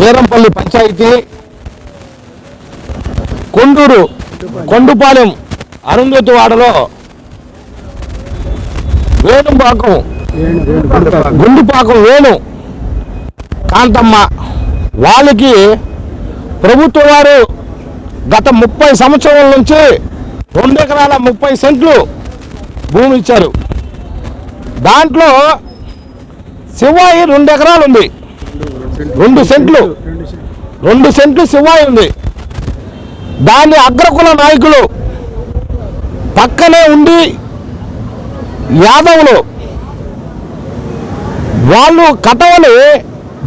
వీరంపల్లి పంచాయతీ కొండూరు కొండుపాలెం అరుంధతి వాడలో వేణుపాకం గుండుపాకం వేణు కాంతమ్మ. వాళ్ళకి ప్రభుత్వం వారు గత ముప్పై సంవత్సరాల నుంచి రెండు ఎకరాల ముప్పై సెంట్లు భూమి ఇచ్చారు. దాంట్లో శివాయి రెండు ఎకరాలు ఉంది. రెండు సెంట్లు. రెండు సెంట్లు శివాయి ఉంది. దాని అగ్రకుల నాయకులు పక్కనే ఉండి యాదవులు. వాళ్ళు కటవలు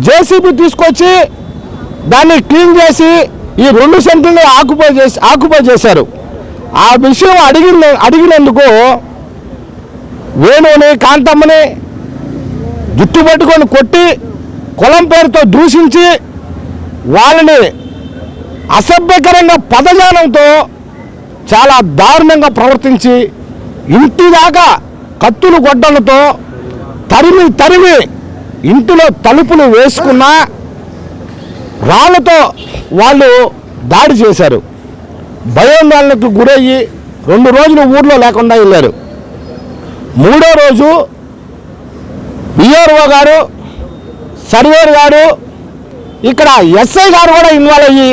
జేసీబీ తీసుకొచ్చి దాన్ని క్లీన్ చేసి ఈ రెండు సెంట్లని ఆక్యుపై చేసి ఆక్యుపై చేశారు. ఆ విషయం అడిగిన అడిగినందుకు వేణుని కాంతమ్మని జుట్టు పట్టుకొని కొట్టి కులం పేరుతో దూషించి వాళ్ళని అసభ్యకరంగా పదజాలంతో చాలా దారుణంగా ప్రవర్తించి ఇంటి దాకా కత్తులు గొడ్డలతో తరిమి తరిమి ఇంటిలో తలుపులు వేసుకున్న రాళ్ళతో వాళ్ళు దాడి చేశారు. భయోందోళనకు గురయ్యి రెండు రోజులు ఊర్లో లేకుండా వెళ్ళారు. మూడో రోజు బిఆర్ఓ గారు సర్వేర్ గారు ఇక్కడ ఎస్ఐ గారు కూడా ఇన్వాల్వ్ అయ్యి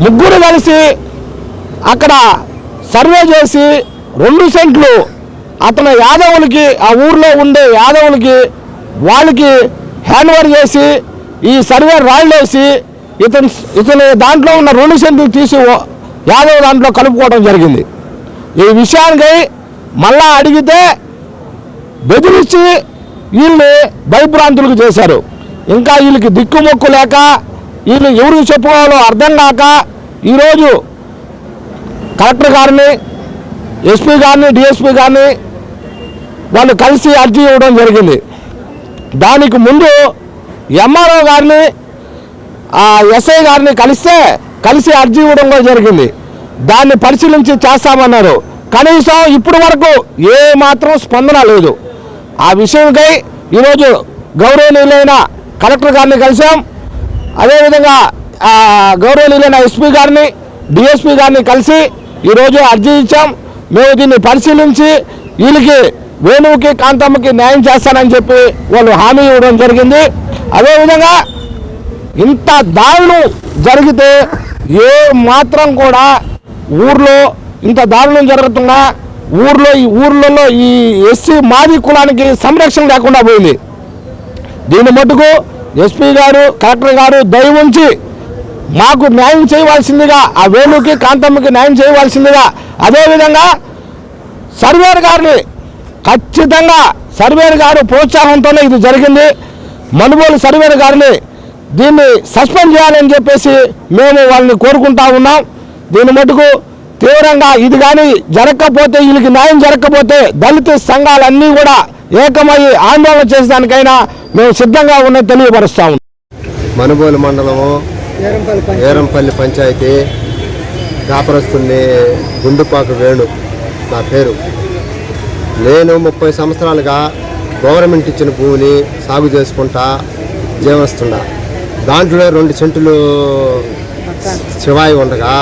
ముగ్గురు కలిసి అక్కడ సర్వే చేసి రెండు సెంట్లు అతను యాదవులకి ఆ ఊర్లో ఉండే యాదవులకి వాళ్ళకి హ్యాండ్ ఓవర్ చేసి ఈ సర్వే రాళ్ళు వేసి ఇతను ఇతని దాంట్లో ఉన్న రెండు సెంట్లు తీసి ఓ- యాదవ్ దాంట్లో కలుపుకోవడం జరిగింది. ఈ విషయానికి మళ్ళా అడిగితే బెదిరించి వీళ్ళని భయభ్రాంతులకు చేశారు. ఇంకా వీళ్ళకి దిక్కుమొక్కు లేక వీళ్ళు ఎవరికి చెప్పుకోవాలో అర్థం కాక ఈరోజు కలెక్టర్ గారిని ఎస్పీ గారిని డిఎస్పీ గారిని వాళ్ళు కలిసి అర్జీ ఇవ్వడం జరిగింది. దానికి ముందు ఎంఆర్ఓ గారిని ఆ ఎస్ఐ గారిని కలిస్తే కలిసి అర్జీ ఇవ్వడం కూడా జరిగింది. దాన్ని పరిశీలించి చేస్తామన్నారు. కనీసం ఇప్పటి వరకు ఏ మాత్రం స్పందన లేదు. ఆ విషయంకై ఈరోజు గౌరవనీయులైన కలెక్టర్ గారిని కలిసాం అదేవిధంగా గౌరవనీయులైన ఎస్పీ గారిని డిఎస్పీ గారిని కలిసి ఈరోజు అర్జీ ఇచ్చాం. మేము దీన్ని పరిశీలించి వీళ్ళకి వేణువుకి కాంతమ్మకి న్యాయం చేస్తానని చెప్పి వాళ్ళు హామీ ఇవ్వడం జరిగింది. అదేవిధంగా ఇంత దారుణం జరిగితే ఏ మాత్రం కూడా ఊర్లో ఇంత దారుణం జరుగుతున్నా ఊర్లో ఈ ఊర్లలో ఈ ఎస్సీ మాది కులానికి సంరక్షణ లేకుండా పోయింది. దీని మటుకు ఎస్పీ గారు కలెక్టర్ గారు దయ ఉంచి మాకు న్యాయం చేయవలసిందిగా ఆ వేణుకి కాంతమ్మకి న్యాయం చేయవలసిందిగా అదేవిధంగా సర్వేర్ గారిని ఖచ్చితంగా సర్వేర్ గారు ప్రోత్సాహంతోనే ఇది జరిగింది. మనుగోలు సర్వేర్ గారిని దీన్ని సస్పెండ్ చేయాలని చెప్పేసి మేము వాళ్ళని కోరుకుంటా ఉన్నాం. దీని మటుకు తీవ్రంగా ఇది కానీ జరగకపోతే వీళ్ళకి న్యాయం జరగకపోతే దళిత సంఘాలన్నీ కూడా ఏకమయ్యి ఆందోళన చేసేదానికైనా మేము సిద్ధంగా ఉన్న. తెలియపరుస్తాము మనుబోలు మండలము ఏరంపల్లి పంచాయతీ కాపరస్తుంది గుండుపాక వేణు నా పేరు. నేను ముప్పై సంవత్సరాలుగా గవర్నమెంట్ ఇచ్చిన భూమిని సాగు చేసుకుంటా జీవనిస్తున్నా. దాంట్లో రెండు సెంటులు శివాయి ఉండగా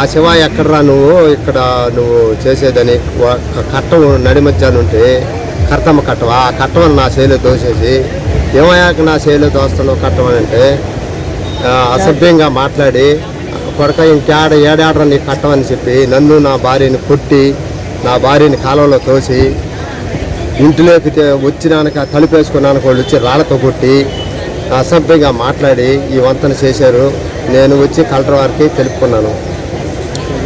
ఆ శివ ఎక్కడరా నువ్వు? ఇక్కడ నువ్వు చేసేదని కట్టం నడి మధ్యాహ్నం ఉంటే కర్తమ్మ కట్టవా ఆ కట్టమని నా చేలో దోసేసి ఏమయ్యాక నా చేలో దోస్తలో కట్టమని అంటే అసభ్యంగా మాట్లాడి కొడక ఇంకేడ ఏడాడరా నీ కట్టమని చెప్పి నన్ను నా భార్యని కొట్టి నా భార్యని కాలంలో తోసి ఇంటిలోకి వచ్చినానక వచ్చినాక తలుపేసుకున్నాక వాళ్ళు వచ్చి రాళ్ళతో కొట్టి అసభ్యంగా మాట్లాడి ఈ వంతన చేశారు. నేను వచ్చి కలెక్టర్ వారికి తెలుపుకున్నాను.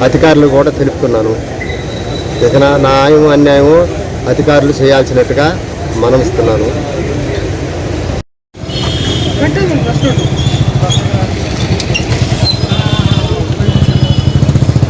అధికారులు కూడా తెలుపుతున్నాను ఇక న్యాయం అన్యాయం అధికారులు చేయాల్సినట్టుగా మనం ఇస్తున్నాను